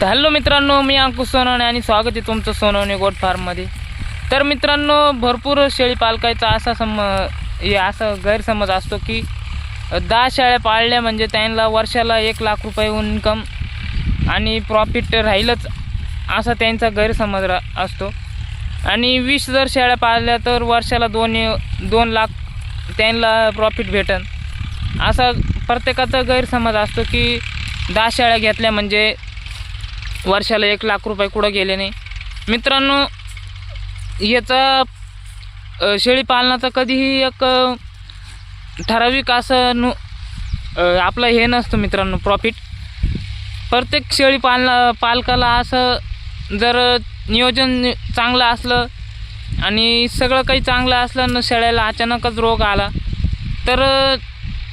तर हॅलो मित्रांनो मी अंकुश सोनवणे आणि स्वागत आहे तुमचं सोनवणे गोट फार्ममध्ये. तर मित्रांनो भरपूर शेळी पालकायचा असा सम हे असा गैरसमज असतो की दहा शेळ्या पाळल्या म्हणजे त्यांना वर्षाला एक लाख रुपये इन्कम आणि प्रॉफिट राहीलच असा त्यांचा गैरसमज रा असतो. आणि वीस जर शेळ्या पाळल्या तर वर्षाला दोन दोन लाख त्यांना प्रॉफिट भेटन. असा प्रत्येकाचा गैरसमज असतो की दहा शेळ्या घेतल्या म्हणजे वर्षाला एक लाख रुपये कुठं गेले नाही. मित्रांनो याचा अ, शेळी पालनाचा कधीही एक ठराविक असं नु आपलं हे नसतं मित्रांनो प्रॉफिट प्रत्येक शेळी पालना पालकाला असं जर नियोजन चांगलं असलं आणि सगळं काही चांगलं असलं न शेळ्याला अचानकच रोग आला तर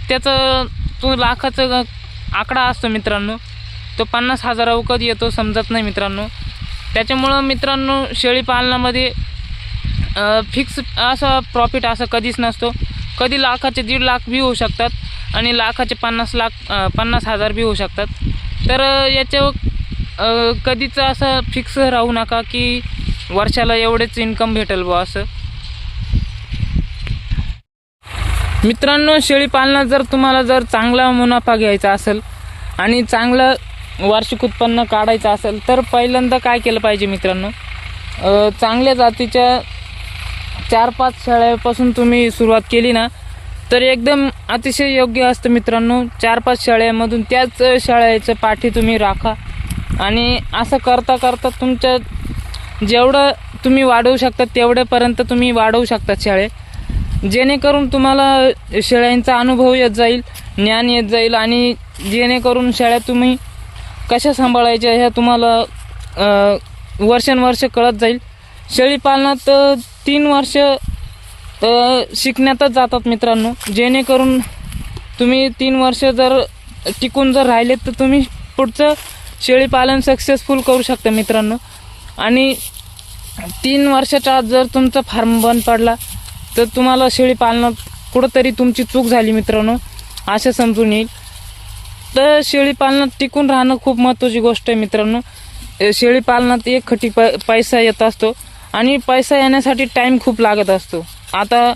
त्याचं तो लाखाचं आकडा असतो मित्रांनो. तो पन्नास हजारावर कधी येतो समजत नाही मित्रांनो. त्याच्यामुळं मित्रांनो शेळी पालनामध्ये फिक्स असं प्रॉफिट असं कधीच नसतो. कधी लाखाचे दीड लाख बी होऊ शकतात आणि लाखाचे पन्नास लाख पन्नास हजार बी होऊ शकतात. तर याच्यावर कधीच असं फिक्स राहू नका की वर्षाला एवढेच इन्कम भेटेल बुवा असं. मित्रांनो शेळी पालनात जर तुम्हाला जर चांगला मुनाफा घ्यायचा असेल आणि चांगलं वार्षिक उत्पन्न काढायचं असेल तर पहिल्यांदा काय केलं पाहिजे मित्रांनो? चांगल्या जातीच्या चार पाच शेळ्यापासून तुम्ही सुरुवात केली ना तर एकदम अतिशय योग्य असतं मित्रांनो. चार पाच शेळ्यामधून त्याच शेळ्याचं पाठी तुम्ही राखा. आणि असं करता करता तुमच्या जेवढं तुम्ही वाढवू शकता तेवढ्यापर्यंत तुम्ही वाढवू शकता शेळे. जेणेकरून तुम्हाला शेळ्यांचा अनुभव येत जाईल ज्ञान येत जाईल आणि जेणेकरून शेळ्या तुम्ही कशा सांभाळायच्या ह्या तुम्हाला वर्षानुवर्ष कळत जाईल. शेळी पालनात तीन वर्ष शिकण्यातच जातात मित्रांनो. जेणेकरून तुम्ही तीन वर्ष जर टिकून जर राहिले तर तुम्ही पुढचं शेळीपालन सक्सेसफुल करू शकता मित्रांनो. आणि तीन वर्षाच्या आत जर तुमचा फार्म बंद पडला तर तुम्हाला शेळी पालनात कुठंतरी तुमची चूक झाली मित्रांनो. असं समजून येईल. तर शेळी पालनात टिकून राहणं खूप महत्त्वाची गोष्ट आहे मित्रांनो. शेळी पालनात एक खटी पै पैसा येत असतो आणि पैसा येण्यासाठी टाईम खूप लागत असतो. आता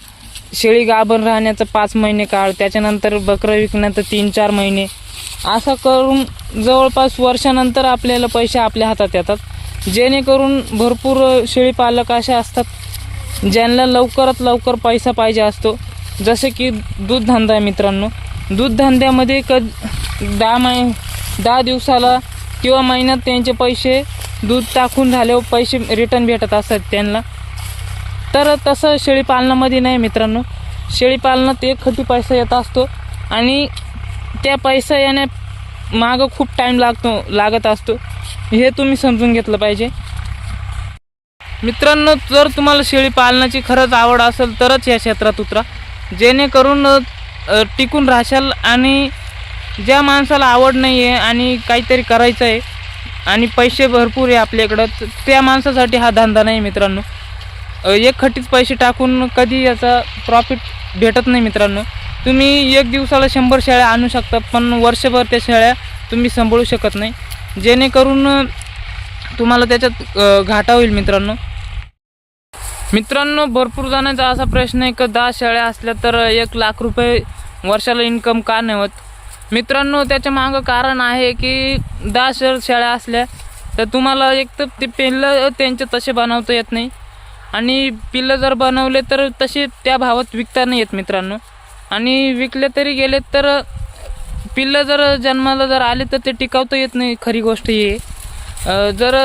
शेळी गाभण राहण्याचं पाच महिने काळ त्याच्यानंतर बकरं विकण्याचं तीन चार महिने. असं करून जवळपास वर्षानंतर आपल्याला पैसे आपल्या हातात येतात. जेणेकरून भरपूर शेळी पालक असे असतात ज्यांना लवकरात लवकर पैसा पाहिजे असतो. जसे की दूध धंदा आहे मित्रांनो. दूध धंद्यामध्ये क दहा मै दहा दिवसाला किंवा महिन्यात त्यांचे पैसे दूध टाकून झाल्यावर पैसे रिटर्न भेटत असतात त्यांना. तर तसं शेळी पालनामध्ये नाही मित्रांनो. शेळी पालनात एक खटी पैसा येत असतो आणि त्या पैसा येण्या मागं खूप टाईम लागतो लागत असतो. हे तुम्ही समजून घेतलं पाहिजे. मित्रांनो जर तुम्हाला शेळी पालनाची खरंच आवड असेल तरच या क्षेत्रात उतरा. जेणेकरून टिकून राहशाल आणि ज्या माणसाला आवड नाही आहे आणि काहीतरी करायचं आहे आणि पैसे भरपूर आहे आपल्याकडं त्या माणसासाठी हा धंदा नाही मित्रांनो. एक खटीत पैसे टाकून कधी याचा प्रॉफिट भेटत नाही मित्रांनो. तुम्ही एक दिवसाला शंभर शेळ्या आणू शकता पण वर्षभर त्या शेळ्या तुम्ही सांभाळू शकत नाही. जेणेकरून तुम्हाला त्याच्यात घाटा होईल मित्रांनो. मित्रांनो भरपूर जणांचा असा प्रश्न आहे का दहा शेळ्या असल्या तर एक लाख रुपये वर्षाला इन्कम का नाही होत? मित्रांनो त्याच्या मागं कारण आहे की दहा शहर शेळ्या असल्या तर तुम्हाला एक तर ते पिल्लं त्यांचे तसे बनवता येत नाही. आणि पिल्लं जर बनवले तर तसे त्या भावात विकता नाही येत मित्रांनो. आणि विकले तरी गेले तर पिल्लं जर जन्माला जर आले तर ते टिकवता येत नाही खरी गोष्ट ही. जर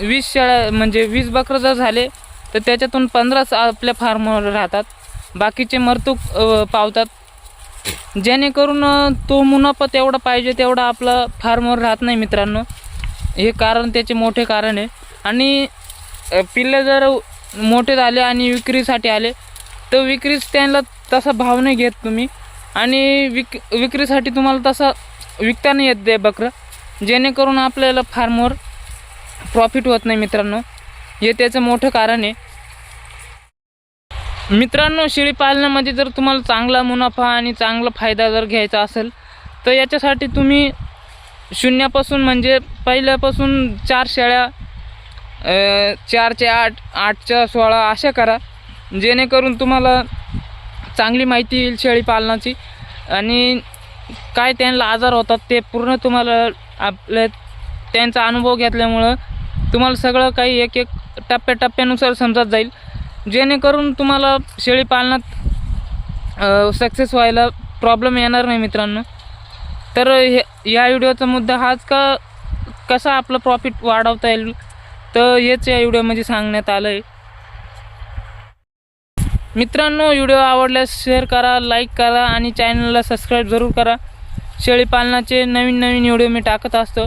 वीस शेळ्या म्हणजे वीस बकरं जर झाले तर त्याच्यातून पंधराच आपल्या फार्मवर राहतात. बाकीचे मरतूक पावतात. जेणेकरून तो मुनाफा तेवढा पाहिजे तेवढा आपला फार्मवर राहत नाही मित्रांनो. हे कारण त्याचे मोठे कारण आहे. आणि पिल्ले जर मोठे झाले आणि विक्रीसाठी आले तर विक्रीस त्यांना तसा भाव नाही घेत तुम्ही. आणि विक विक्रीसाठी तुम्हाला तसा विकता नाही येत दे बकरं. जेणेकरून आपल्याला फार्मवर प्रॉफिट होत नाही मित्रांनो. हे त्याचं मोठं कारण आहे. मित्रांनो शेळी पालनामध्ये जर तुम्हाला चांगला मुनाफा आणि चांगला फायदा जर घ्यायचा असेल तर याच्यासाठी तुम्ही शून्यापासून म्हणजे पहिल्यापासून चार शेळ्या चारच्या चारचे आठ आठच्या सोळा अशा करा जेणेकरून तुम्हाला चांगली माहिती येईल शेळी पालनाची आणि काय त्यांना आजार होतात ते पूर्ण तुम्हाला आपले त्यांचा अनुभव घेतल्यामुळं तुम्हाला सगळं काही एक एक टप्प्याटप्प्यानुसार समजत जाईल. जेणेकरून तुम्हाला शेळी पालनात सक्सेस व्हायला प्रॉब्लेम येणार नाही मित्रांनो. तर हे या व्हिडिओचा मुद्दा हाच का कसा आपलं प्रॉफिट वाढवता येईल? तर हेच या व्हिडिओमध्ये सांगण्यात आलं आहे मित्रांनो व्हिडिओ आवडल्यास शेअर करा लाईक करा आणि चॅनलला सबस्क्राईब जरूर करा. शेळीपालनाचे नवीन नवीन व्हिडिओ मी टाकत असतो.